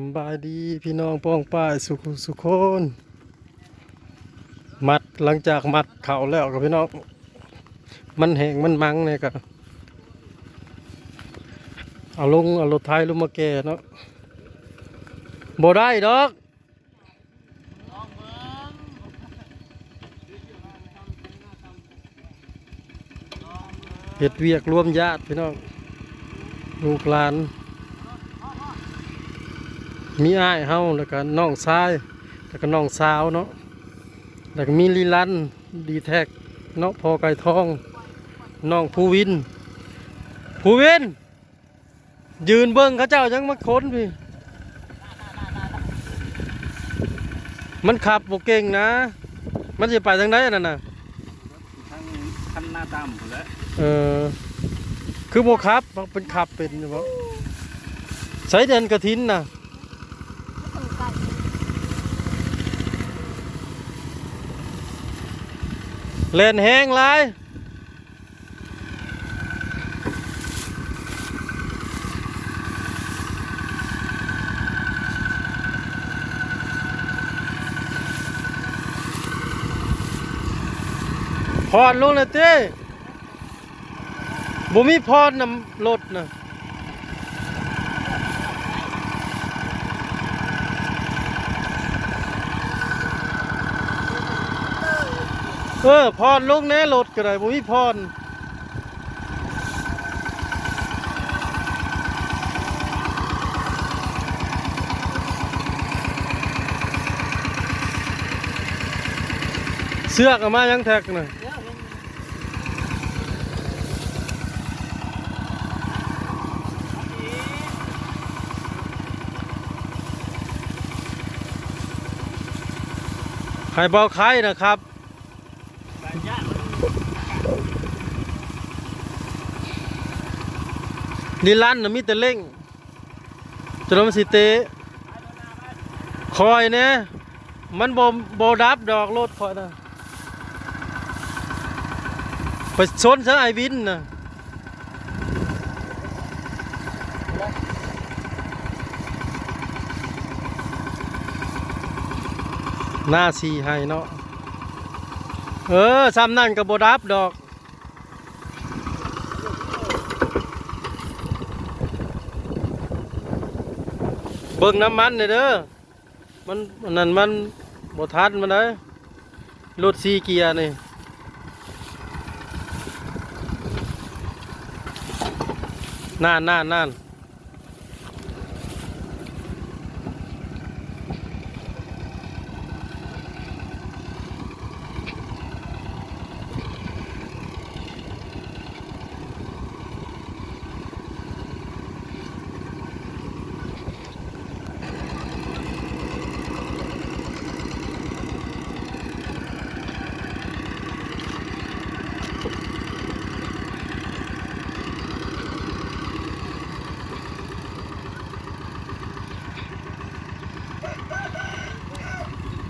สบายดีพี่น้องป้องป้ายสุขสุขคน มัดหลังจากมัดเข่าแล้วกับพี่น้อง มันแหงมันมังเนี่ยก็เอาลงเอารถไทยลงมาแก่เนาะบ่ได้ดอกเห็ดเวียกรวมญาติพี่น้องลูกหลาน มีอ้ายเฮาแล้วก็น้องชายแล้วก็น้องสาวเนาะแล้วก็มีลีลันดีแท็กเนาะพอไก่ทองน้องภูวินภูวิน ยืนเบิ้งเขาเจ้ายังมาค้นพี่มันขับบ่เก่งนะ มันจะไปทางไหนนั่นน่ะทั้งคันหน้าตามหมดแล้วเออคือบ่ขับมันเป็นขับเป็นเฉพาะใช้เดินกระทินน่ะ เล่นแห้งหลายพอดลงเลยเต้บ่มีพอดนำรถนะ เออพอดลงแน่รถก็ได้บ่มีพอดเสื้อกมายังแท็กน่ะไข่เบาไข่นะครับ นี่ลั่นนะมีแต่เล่งจะลมนสิเตะคอยเนี่ยมันบ่บ่ดับดอกรถคอยนะไปชนซะไอวินนะหน้าสีให้เนาะเออซ้ำนั่นกับบดับดอก เบิ่งน้ำมันเนี่ยเด้อ มันนั่นมันบทันมันเลยรถซีเกียร์นี่น่านน่านน่าน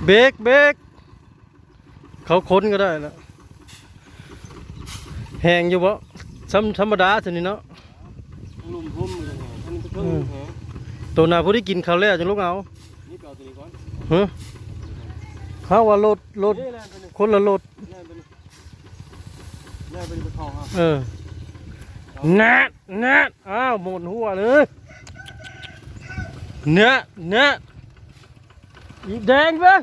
เบรกเบรกเขาค้นก็ได้แล้วแหงอยู่บ่ซ้ำธรรมดาทีนี้เนาะลุมพุ่มเลยอันนี้ก็อืเพิ่มงแหตัวหนาผู้ที่กินข้าวแล้วจังลูกเอานี่เก่าตัวนี้ก่อนฮะเขาว่ารถรถนี่แล่นไปนี่คนละรถแล่นไปนี่แล่นไปนี่ไปเข้าฮะเออแนะแนะอ้าวหมดหัวเลยเนะเนะ อีกแดงเบ้ง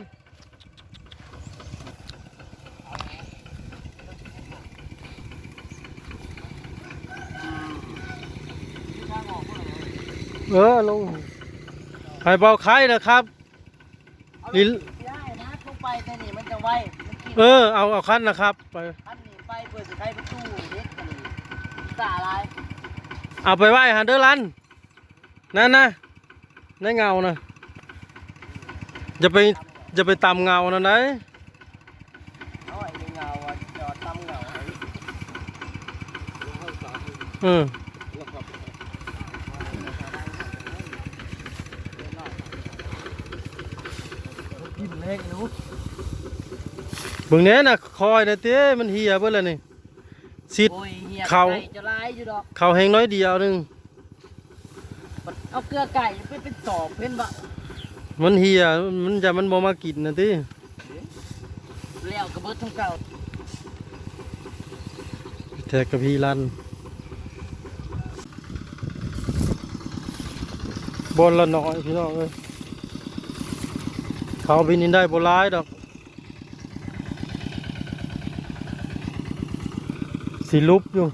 เออลงให้เบาไข่นะครับนี่ได้นะลงไปแต่นี่มันจะไวมันกินเออ เอาเอาคันนะครับไปอันนี้ไปเพื่อจะใช้ประตูเด็กกันนี่สาอะไรเอาไปไหว้ฮันเดอร์ลันนั่นนะในเงานะ จะไปจะไปตามเงานะไหนเอาไอ้เงาอะจอดตำเงาไอ้อืมกินเล็กนู้เบิ่งเนี้ยนะคอยนะเต้มันเหียเบิ่แล้วนี่สิโอ้ยเฮียเขาไปจะลายอยู่ดอกเขาแหงน้อยเดียวหนึงมันเอาเกลือไก่ไปเป็นสอบเป็นบะ มันเฮียมันจะมันบ่มากินนะติแล้วกระเบิดทั้งเก่าแทกกับพี่ลันบนละน้อยพี่น้องเอ้ยเขาบินนินได้บ่ร้ายดอกสิลุบอยู่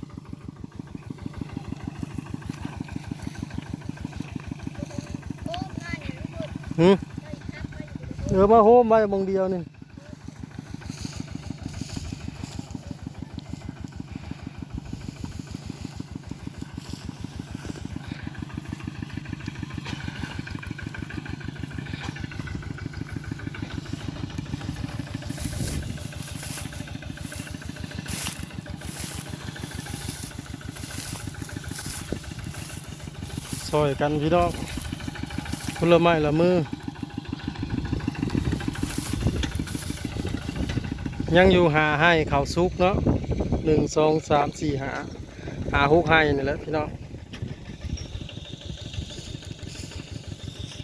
หืมเออมาโฮมไว้บางเดียวนี่ซอยกันพี่น้อง คนลไม้ละมือ ยังอยู่หาให้เขาซุกเนาะหนึ่งสองสามสี่หา หาหกให้นี่แหละพี่น้อง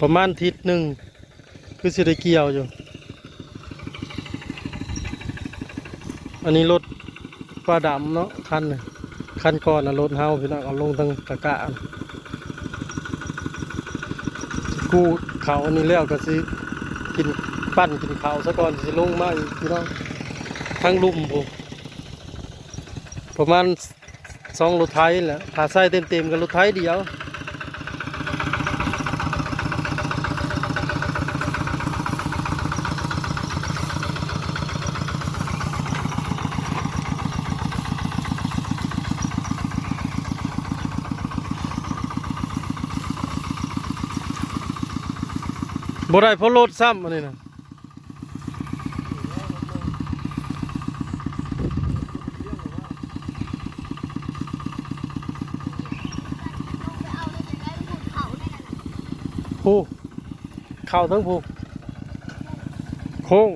ประมาณทิศหนึ่งคือสิได้เกี่ยวอยู่ อันนี้รถปลาดำเนาะคันน่ะคันก่อนนะรถเฮาพี่น้องเอาลงทางตะกะ น่ะกูเขาอันนี้แล้วก็สิกินปั้นกินเขาซะก่อนสิลงมาอีกพี่น้องทั้งลุ่มผมประมาณสองรถไทยแหละถ้าใส่เต็มๆกับรถไทยเดียว บ่ได้เพราะรถซ้ำอันนี้นะผู้เข่าทั้งผู้โค้ง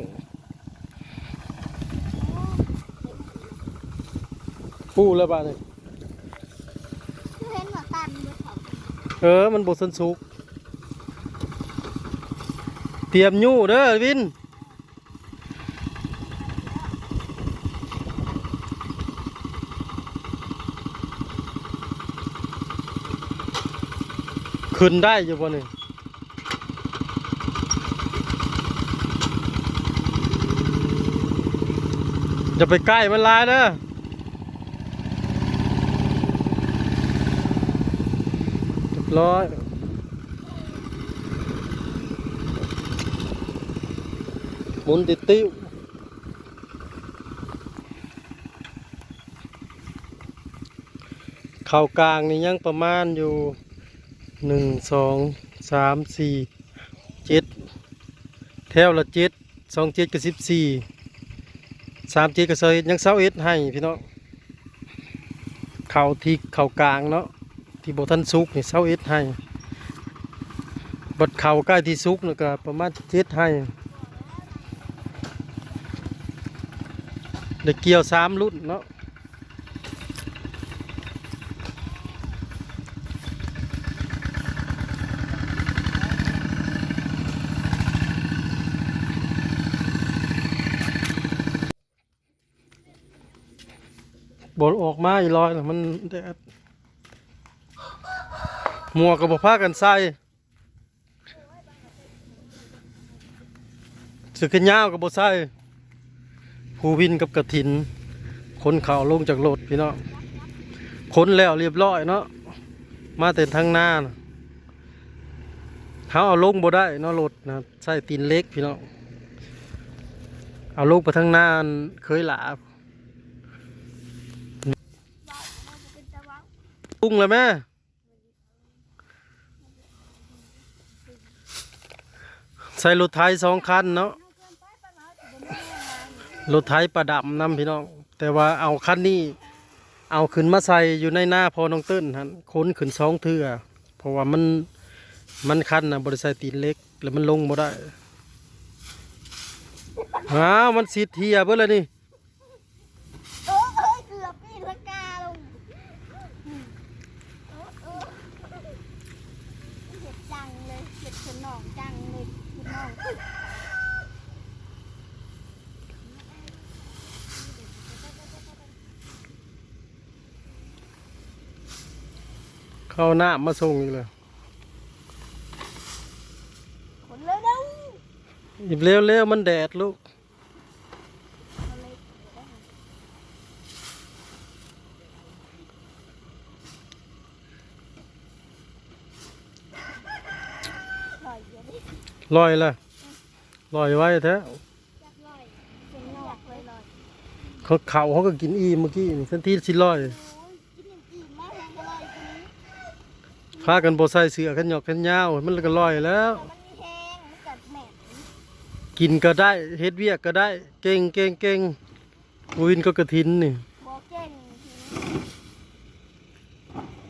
ผู้แล้วบ้านี่คือเห็นหัวตันด้วยเขาเออ มันบทสันสุก เตรียมยู่เด้อวินขึ้นได้อยู่บ่นี่อย่าไปใกล้มันลายเด้อเรียบร้อย หมุนติดติ้วเข่ากลางนี่ยังประมาณอยู่หนึ่งสองสามสี่เจ็ดแถวละเจ็ดสองเจ็ดกับสิบสี่สามเจ็ดกับเซยังเสาเอ็ดให้พี่น้องเข่าที่เข่ากลางเนาะที่โบทันซุกนี่เสาเอ็ดให้บัดเข่าใกล้ที่ซุกนี่ก็ประมาณเจ็ดให้ เด็กเกี่ยวสามรุ่นเนาะบนออกมาอีกร้อยน่ะมันแดดหมวกกับบผ้ากันใส่สึกขึ้นยาวกับบใส่ ภูวินกับกระถินคนเขาลงจากรถพี่เน้องคนแล้วเรียบร้อยเนาะมาแต่ทางหน้านะเขาเอาลงบ่ได้เนาะรถนะใส่ตีนเล็กพี่เน้องเอาลงไปทางหน้าเคยหลาบปุ้งเลยแม่ใส่รถไทยสองคันเนาะ รถไถประดับนำพี่น้อง แต่ว่าเอาคันนี้เอาขึ้นมาใส่อยู่ในหน้าพอน้องเติ้นฮะค้นขึ้นสองเทือเพราะว่ามันมันคันนะบริษัทตีนเล็กแล้วมันลงบ่ได้อ้าวมันสิเทียเบิ่เลยนี่ เออเอ้ยเกือบปีนละกาลงเออเออ งเลยพี่น้อง เข้าหน้ามาส่งอีกเลยคนเลยเด้อหยิบเร็วเร็วมันแดดลูกเอาเลยลอยเยอะดิลอยละลอยไว้แท้อยากลอยเป็นนอกเลยลอยเขาเขาเขาก็กินอีเมื่อกี้นี่ทันทีสิลอย โอ้ยกินอย่างอื่นมากเลยก็ลอยทีนี้ พากันบ่ใส่เสื้อกันหยอกกันยาวมันก็ลอยแล้วแต่มันมีแห้งมันกัดแหม่กินก็ได้เฮ็ดเวียกก็ได้ เก่งเก่งเก่งวินก็กระทินนี่บอเก่งทีนี้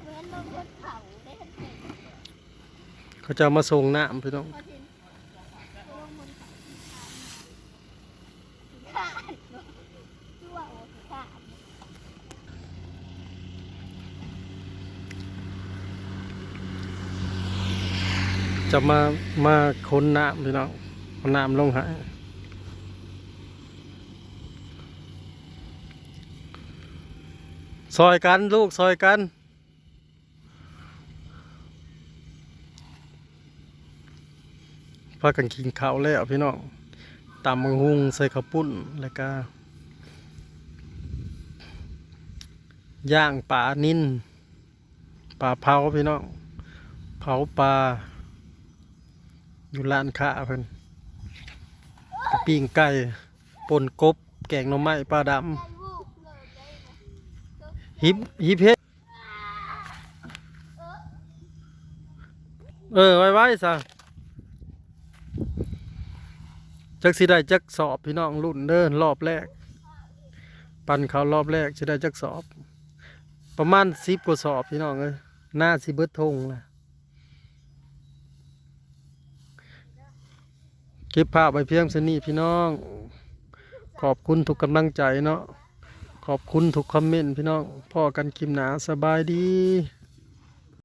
เหมือนเราคนเขาได้ทันทีเขาจะเอามาส่งน้ำพี่น้อง พอทีนี้ลงบนขาขาดเนอะชั่วโอ้ขาด จะมามาค้นน้ำพี่น้องน้ำลงใหายซอยกันลูกซอยกันพากันกินข้าวแล้วพี่น้องตำมังหุงใส่ข้าวปุ้นแล้วก็ย่างปลานิ่นปลาเผาพี่น้องเผาปลา อยู่ร้านค้าเพิ่นปิ้งไก่ปนกบ แกงหน่อไม้ปลาดำฮิปฮิปเฮ็ดเออ ไว้ไว้ซะจักสิได้จักสอบพี่น้องรุ่นเด้อรอบแรก ปันเขารอบแรกสิได้จักสอบ ประมาณสิบกว่าสอบพี่น้องเอ้ยหน้าสิเบิดทงละ เก็บภาพไว้เพียงสนี่พี่น้อง ขอบคุณทุกกำลังใจเนาะขอบคุณทุกคอมเมนต์พี่น้องพ่อกันคิมหนาสบายดี